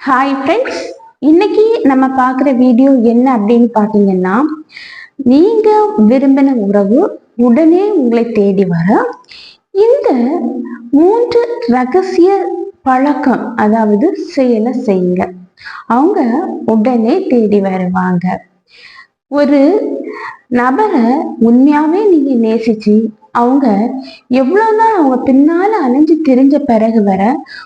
Hi friends இன்னைக்கு நம்ம பார்க்குற வீடியோ என்ன அப்படின்னு பார்த்தீங்கன்னா நீங்கள் விரும்பின உறவு உடனே உங்களை தேடி வர இந்த மூன்று ரகசிய பழக்கம் அதாவது செயலை செய்யுங்க. அவங்க உடனே தேடி வருவாங்க. ஒரு நபரை உண்மையாவே நீங்க நேசிச்சு அவங்க எவ்வளோதான் நாள் அவங்க பின்னால் அலைஞ்சு தெரிஞ்ச பிறகு வர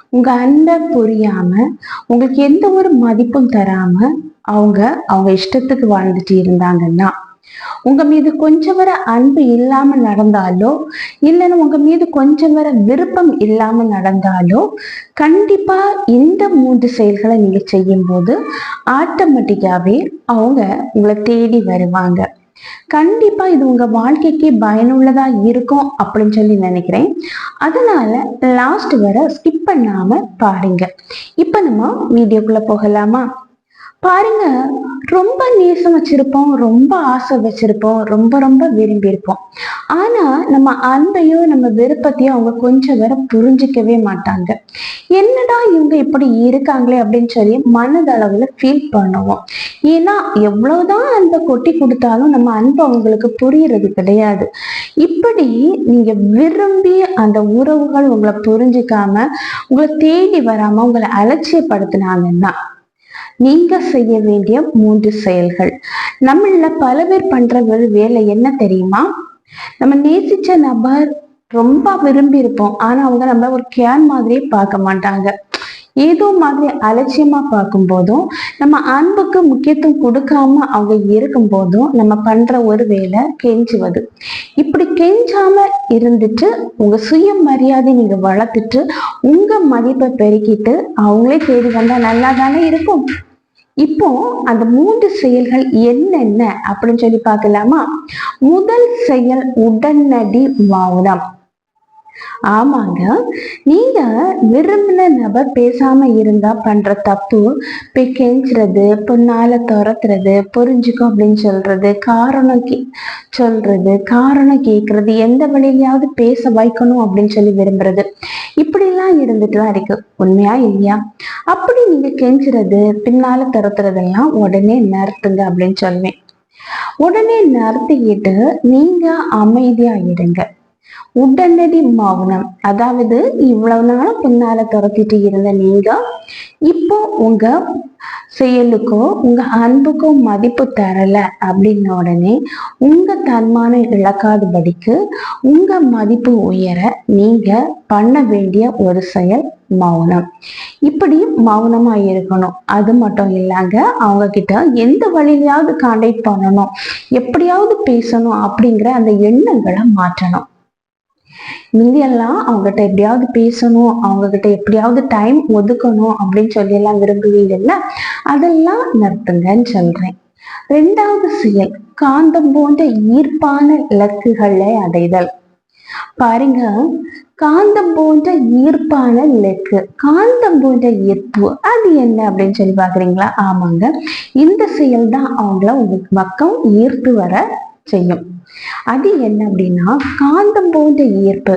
உங்கள் அன்பை புரியாமல் உங்களுக்கு எந்த ஒரு மதிப்பும் தராமல் அவங்க அவங்க இஷ்டத்துக்கு வாழ்ந்துட்டு இருந்தாங்கன்னா உங்க மீது கொஞ்சம் வர அன்பு இல்லாம நடந்தாலோ இல்லைன்னா உங்க மீது கொஞ்சம் வர விருப்பம் இல்லாம நடந்தாலோ கண்டிப்பா இந்த மூன்று செயல்களை நீங்க செய்யும் போது ஆட்டோமேட்டிக்காவே அவங்க உங்களை தேடி வருவாங்க. கண்டிப்பா இது உங்க வாழ்க்கைக்கு பயனுள்ளதா இருக்கும் அப்படின்னு சொல்லி நினைக்கிறேன். அதனால லாஸ்ட் வர ஸ்கிப் பண்ணாம பாருங்க. இப்ப நம்ம வீடியோக்குள்ள போகலாமா? பாருங்க ரொம்ப நேசம் வச்சிருப்போம் ரொம்ப ஆசை வச்சிருப்போம் ரொம்ப ரொம்ப விரும்பி இருப்போம். ஆனா நம்ம அன்பையோ நம்ம விருப்பத்தையோ அவங்க கொஞ்சம் வர புரிஞ்சிக்கவே மாட்டாங்க. என்னடா இவங்க இப்படி இருக்காங்களே அப்படின்னு சொல்லி மனதளவுல ஃபீல் பண்ணுவோம். ஏன்னா எவ்வளவுதான் அன்பை கொட்டி கொடுத்தாலும் நம்ம அன்பு அவங்களுக்கு புரியறது கிடையாது. இப்படி நீங்க விரும்பி அந்த உறவுகள் உங்களை புரிஞ்சுக்காம உங்களை தேடி வராம உங்களை அலட்சியப்படுத்தினாங்கன்னா நீங்க செய்ய வேண்டிய மூன்று செயல்கள். நம்மள பல பேர் பண்ற ஒரு வேலை என்ன தெரியுமா? நம்ம நேசிச்ச நபர் ரொம்ப விரும்பி இருப்போம். ஆனா அவங்க நம்ம ஒரு கேன் மாதிரியே பார்க்க மாட்டாங்க. ஏதோ மாதிரி அலட்சியமா பார்க்கும் போதும் நம்ம அன்புக்கு முக்கியத்துவம் கொடுக்காம அவங்க இருக்கும் போதும் நம்ம பண்ற ஒரு வேலை கெஞ்சுவது. இப்படி கெஞ்சாம இருந்துட்டு உங்க சுய மரியாதை நீங்க வளர்த்துட்டு உங்க மதிப்பை பெருக்கிட்டு அவங்களே தேடி வந்தா நல்லா தானே இருக்கும்? இப்போ அந்த மூன்று செயல்கள் என்னென்ன அப்படின்னு சொல்லி பார்க்கலாமா? முதல் செயல் உடனடி மௌனம் ஆமாங்க. நீங்க விரும்பின நபர் பேசாம இருந்தா பண்ற தப்பு போய் கெஞ்சுறது பொண்ணால துரத்துறது புரிஞ்சுக்கும் அப்படின்னு சொல்றது காரணம் கே சொல்றது காரணம் கேட்கறது எந்த வழியிலையாவது பேச வைக்கணும் அப்படின்னு சொல்லி விரும்புறது. இப்படிலாம் இருந்துட்டு தான் இருக்கு. உண்மையா இல்லையா? அப்படி நீங்க கெஞ்சுறது பின்னால துரத்துறதெல்லாம் உடனே நிறுத்துங்க அப்படின்னு சொல்லுவேன் உடனே நிறுத்திக்கிட்டு நீங்க அமைதியா இருங்க. உடனடி மௌனம். அதாவது இவ்வளவு நாளும் பின்னால துரத்திட்டு இருந்த நீங்க இப்போ உங்க செயலுக்கோ உங்க அன்புக்கோ மதிப்பு தரல அப்படின்ன உடனே உங்க தன்மானம் இழக்காதபடிக்கு உங்க மதிப்பு உயர நீங்க பண்ண வேண்டிய ஒரு செயல் மௌனம். இப்படி மௌனமா இருக்கணும். அது மட்டும் இல்லைங்க அவங்க கிட்ட எந்த வழியிலாவது கான்டாக்ட் பண்ணணும். எப்படியாவது பேசணும் அப்படிங்கிற அந்த எண்ணங்களை மாற்றணும். முந்தியெல்லாம் அவங்ககிட்ட எப்படியாவது பேசணும் அவங்ககிட்ட எப்படியாவது டைம் ஒதுக்கணும் அப்படின்னு சொல்லி எல்லாம் விரும்புவீங்கல்ல? அதெல்லாம் நிறுத்துங்கன்னு சொல்றேன். ரெண்டாவது செயல் காந்தம் போன்ற ஈர்ப்பான இலக்குகளை அடைதல். பாருங்க காந்தம் போன்ற ஈர்ப்பான இலக்கு காந்தம் போன்ற ஈர்ப்பு அது என்ன அப்படின்னு சொல்லி பாக்குறீங்களா ஆமாங்க. இந்த செயல் தான் அவங்கள உங்களுக்கு பக்கம் ஈர்த்து வர செய்யும். அது என்ன அப்படின்னா காந்தம் போன்ற ஈர்ப்பு.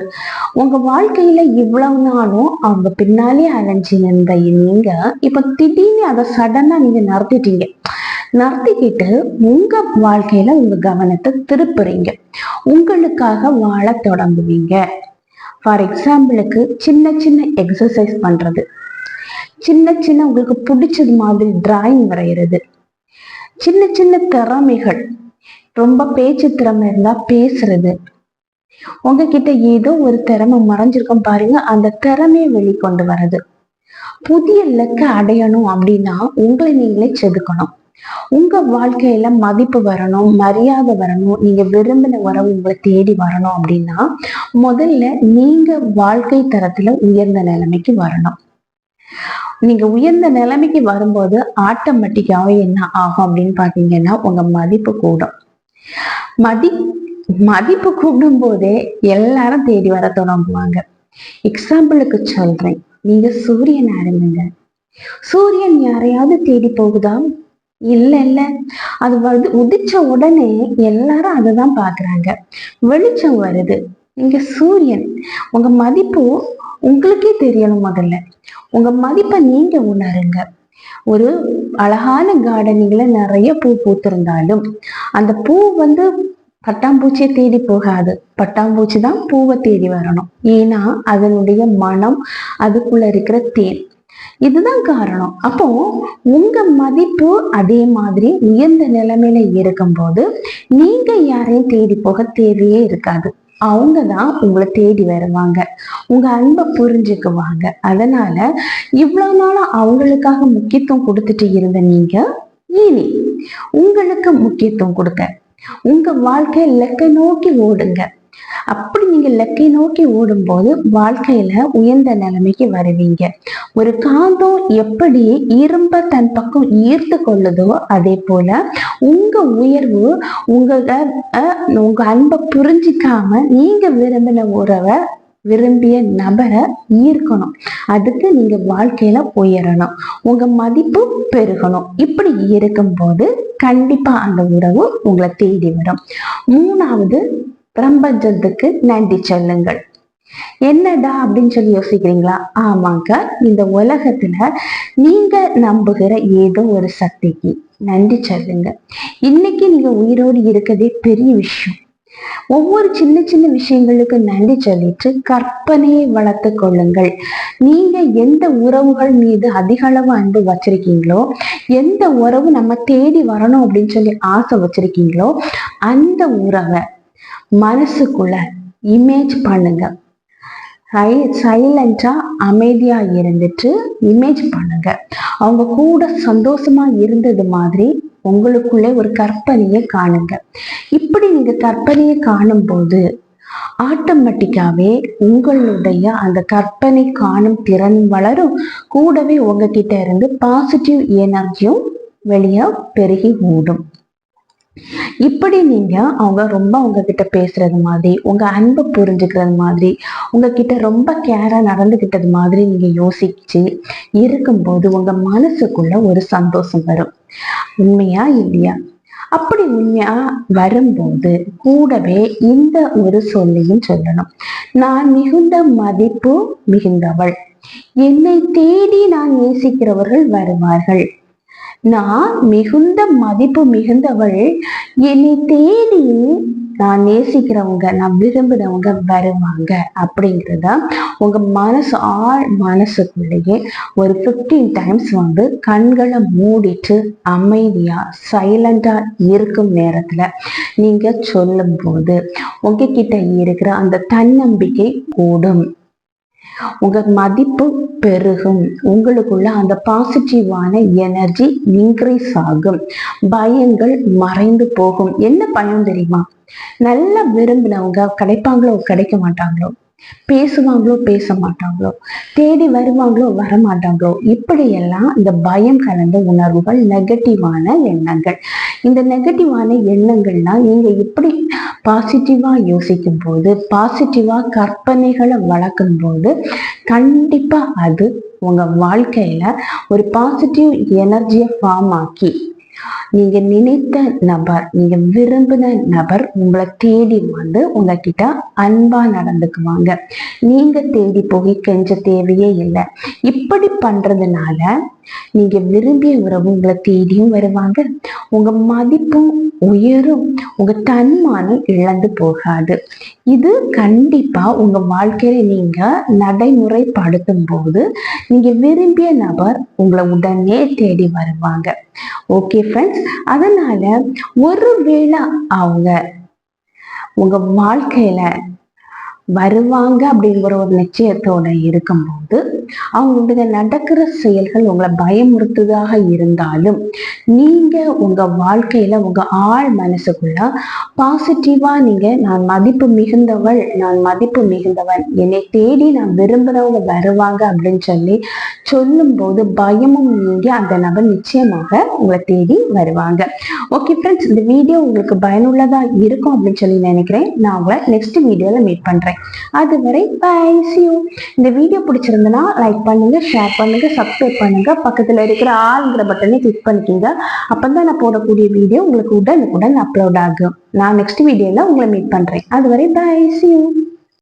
உங்க வாழ்க்கையில இவ்வளவு நாளும் அவங்க பின்னாலே அலைஞ்சு நின்ற நீங்க இப்ப திடீர்னு அதை சடனா நீங்க நடத்திட்டீங்க நடத்திக்கிட்டு உங்க வாழ்க்கையில உங்க கவனத்தை திருப்புறீங்க. உங்களுக்காக வாழ தொடங்குவீங்க. ஃபார் எக்ஸாம்பிளுக்கு சின்ன சின்ன எக்ஸசைஸ் பண்றது. சின்ன சின்ன உங்களுக்கு பிடிச்சது மாதிரி டிராயிங் வரைகிறது சின்ன சின்ன திறமைகள். ரொம்ப பேச்சு திறமை இருந்தா பேசுறது. உங்ககிட்ட ஏதோ ஒரு திறமை மறைஞ்சிருக்கும் பாருங்க அந்த திறமையை வெளிக்கொண்டு வர்றது. புதிய இலக்கை அடையணும் அப்படின்னா உங்களை நீங்களே செதுக்கணும். உங்க வாழ்க்கையில மதிப்பு வரணும் மரியாதை வரணும் நீங்க விரும்பின உறவு உங்களை தேடி வரணும் அப்படின்னா முதல்ல நீங்க வாழ்க்கை தரத்துல உயர்ந்த நிலைமைக்கு வரணும். நீங்க உயர்ந்த நிலைமைக்கு வரும்போது ஆட்டோமேட்டிக்காவே என்ன ஆகும் அப்படின்னு பாத்தீங்கன்னா உங்க மதிப்பு கூடும். மதி மதிப்பு கூடும் போதே எல்லாரும் தேடி வர தொடங்குவாங்க. எக்ஸாம்பிளுக்கு சொல்றேன். நீங்க சூரியன் ஆரம்பிங்க சூரியன் யாரையாவது தேடி போகுதா? இல்ல இல்ல. அது வந்து உதிச்ச உடனே எல்லாரும் அதை தான் பாக்குறாங்க வெளிச்சம் வருது. நீங்க சூரியன் உங்க மதிப்பு உங்களுக்கே தெரியணும் முதல்ல. உங்க மதிப்பை நீங்க உணருங்க. ஒரு அழகான கார்டனிங்ல நிறைய பூ பூத்திருந்தாலும் அந்த பூ வந்து பட்டாம்பூச்சியை தேடி போகாது. பட்டாம்பூச்சி தான் பூவை தேடி வரணும். ஏன்னா அதனுடைய மனம் அதுக்குள்ள இருக்கிற தேன். இதுதான் காரணம். அப்போ உங்க மதிப்பு அதே மாதிரி உயர்ந்த நிலைமையில இருக்கும்போது நீங்க யாரையும் தேடி போக தேவையே இருக்காது. அவங்க தான் உங்களை தேடி வருவாங்க. உங்க அன்பை புரிஞ்சுக்குவாங்க. அதனால இவ்வளவு நாளும் அவங்களுக்காக முக்கியத்துவம் கொடுத்துட்டு இருந்த நீங்க இனி உங்களுக்கு முக்கியத்துவம் கொடுங்க. உங்க வாழ்க்கை இலக்கை நோக்கி ஓடுங்க. அப்படி நீங்க இலக்கை நோக்கி ஓடும்போது வாழ்க்கையில உயர்ந்த நிலைமைக்கு வருவீங்க. ஒரு காந்தம் எப்படி இரும்ப தன் பக்கம் ஈர்த்து கொள்ளுதோ அதே போல உங்க உயர்வு உங்க உங்க அன்பை புரிஞ்சிக்காம நீங்க விரும்பின உறவை விரும்பிய நபரை ஈர்க்கணும். அதுக்கு நீங்க வாழ்க்கையில உயரணும். உங்க மதிப்பு பெருகணும். இப்படி இருக்கும்போது கண்டிப்பா அந்த உறவு உங்களை தேடி வரும். மூணாவது பிரபஞ்சத்துக்கு நன்றி சொல்லுங்கள். என்னடா அப்படின்னு சொல்லி யோசிக்கிறீங்களா? ஆமாங்க இந்த உலகத்துல நீங்க நம்புகிற ஏதோ ஒரு சக்திக்கு நன்றி சொல்லுங்க. இன்னைக்கு நீங்க உயிரோடு இருக்கதே பெரிய விஷயம். ஒவ்வொரு சின்ன சின்ன விஷயங்களுக்கு நன்றி சொல்லிட்டு கற்பனையை வளர்த்து கொள்ளுங்கள். நீங்க எந்த உறவுகள் மீது அதிக அளவு அன்பு வச்சிருக்கீங்களோ எந்த உறவு நம்ம தேடி வரணும் அப்படின்னு சொல்லி ஆசை வச்சிருக்கீங்களோ அந்த உறவை மனசுக்குள்ள இமேஜ் பண்ணுங்க. சைலண்டாக அமைதியா இருந்துட்டு இமேஜ் பண்ணுங்க. அவங்க கூட சந்தோஷமா இருந்தது மாதிரி உங்களுக்குள்ளே ஒரு கற்பனையை காணுங்க. இப்படி நீங்க கற்பனையை காணும் போது ஆட்டோமேட்டிக்காவே உங்களுடைய அந்த கற்பனை காணும் திறன் வளரும். கூடவே உங்ககிட்ட இருந்து பாசிட்டிவ் எனர்ஜியும் வெளியே பெருகி ஓடும். இப்படி நீங்க அவங்க ரொம்ப உங்ககிட்ட பேசுறது மாதிரி உங்க அன்பை புரிஞ்சுக்கிறது மாதிரி உங்ககிட்ட ரொம்ப கேரா நடந்துகிட்டது மாதிரி நீங்க யோசிச்சு இருக்கும்போது உங்க மனசுக்குள்ள ஒரு சந்தோஷம் வரும். உண்மையா இல்லையா? அப்படி உண்மையா வரும்போது கூடவே இந்த ஒரு சொல்லையும் சொல்லணும். நான் மிகுந்த மதிப்பு மிகுந்தவள். என்னை தேடி நான் நேசிக்கிறவர்கள் வருவார்கள். நான் மிகுந்த மதிப்பு மிகுந்தவள். என்னை தேடி நான் நேசிக்கிறவங்க நான் விரும்புகிறவங்க வருவாங்க அப்படிங்கிறத உங்க மனசு ஆள் மனசுக்குள்ளேயே ஒரு ஃபிஃப்டீன் டைம்ஸ் வந்து கண்களை மூடிட்டு அமைதியா சைலண்டா இருக்கும் நேரத்துல நீங்க சொல்லும் போது உங்ககிட்ட இருக்கிற அந்த தன்னம்பிக்கை கூடும். உங்க மதிப்பு பெருகும். உங்களுக்குள்ள அந்த பாசிட்டிவான எனர்ஜி இன்க்ரீஸ் ஆகும். பயங்கள் மறைந்து போகும். என்ன பயம் தெரியுமா? நல்லா விரும்பினவங்க கிடைப்பாங்களோ கிடைக்க மாட்டாங்களோ? பேசுவாங்களோ பேச மாட்டாங்களோ? தேடி வருவாங்களோ வர மாட்டாங்களோ? இப்படியெல்லாம் இந்த பயம் கலந்த உணர்வுகள் நெகட்டிவான எண்ணங்கள். இந்த நெகட்டிவான எண்ணங்கள்லாம் நீங்க இப்படி பாசிட்டிவாக யோசிக்கும் போது பாசிட்டிவாக கற்பனைகளை வளர்க்கும் போது கண்டிப்பாக அது உங்கள் வாழ்க்கையில் ஒரு பாசிட்டிவ் எனர்ஜியை ஃபார்ம் ஆக்கி நீங்க நினைத்த நபர் நீங்க விரும்பின நபர் உங்களை தேடி வந்து உங்ககிட்ட அன்பா நடந்துக்குவாங்க. நீங்க தேடி போய் கெஞ்ச தேவையே இல்லை. இப்படி பண்றதுனால நீங்க விரும்பிய உறவு உங்களை தேடியும் வருவாங்க. உங்க மதிப்பும் உயரும். உங்க தன்மானம் இழந்து போகாது. இது கண்டிப்பா உங்க வாழ்க்கையில நீங்க நடைமுறைப்படுத்தும் போது நீங்க விரும்பிய நபர் உங்களை உடனே தேடி வருவாங்க. ஓகே ஃப்ரெண்ட்ஸ் அதனால ஒருவேளை அவங்க உங்க வாழ்க்கையில வருவாங்க அப்படிங்கிற ஒரு நிச்சயத்தோட இருக்கும்போது அவங்களுடைய நடக்கிற செயல்கள் உங்களை பயமுறுத்துதாக இருந்தாலும் நீங்க உங்க வாழ்க்கையில உங்க ஆள் மனசுக்குள்ள பாசிட்டிவா நீங்க நான் மதிப்பு மிகுந்தவள் நான் மதிப்பு மிகுந்தவன் என்னை தேடி நான் விரும்புறவங்க வருவாங்க அப்படின்னு சொல்லி சொல்லும் போது பயமும் நீங்கி அந்த நபர் நிச்சயமாக உங்களை தேடி வருவாங்க. ஓகே ஃப்ரெண்ட்ஸ் இந்த வீடியோ உங்களுக்கு பயனுள்ளதா இருக்கும் அப்படின்னு சொல்லி நினைக்கிறேன். நான் உங்களை நெக்ஸ்ட் வீடியோல மீட் பண்றேன். அதுவரை பை சி இந்த வீடியோ பிடிச்சிருந்தனா லைக் பண்ணுங்க ஷேர் பண்ணுங்க சப்ஸ்கிரைப் பண்ணுங்க. பக்கத்துல இருக்கிற ஆளுங்கிற பட்டனை கிளிக் பண்ணிக்கிங்க. அப்பதான் நான் போடக்கூடிய வீடியோ உங்களுக்கு உடனுக்குடன் அப்லோட் ஆகும். நான் நெக்ஸ்ட் வீடியோல உங்களை மீட் பண்றேன். அதுவரை பை சியூ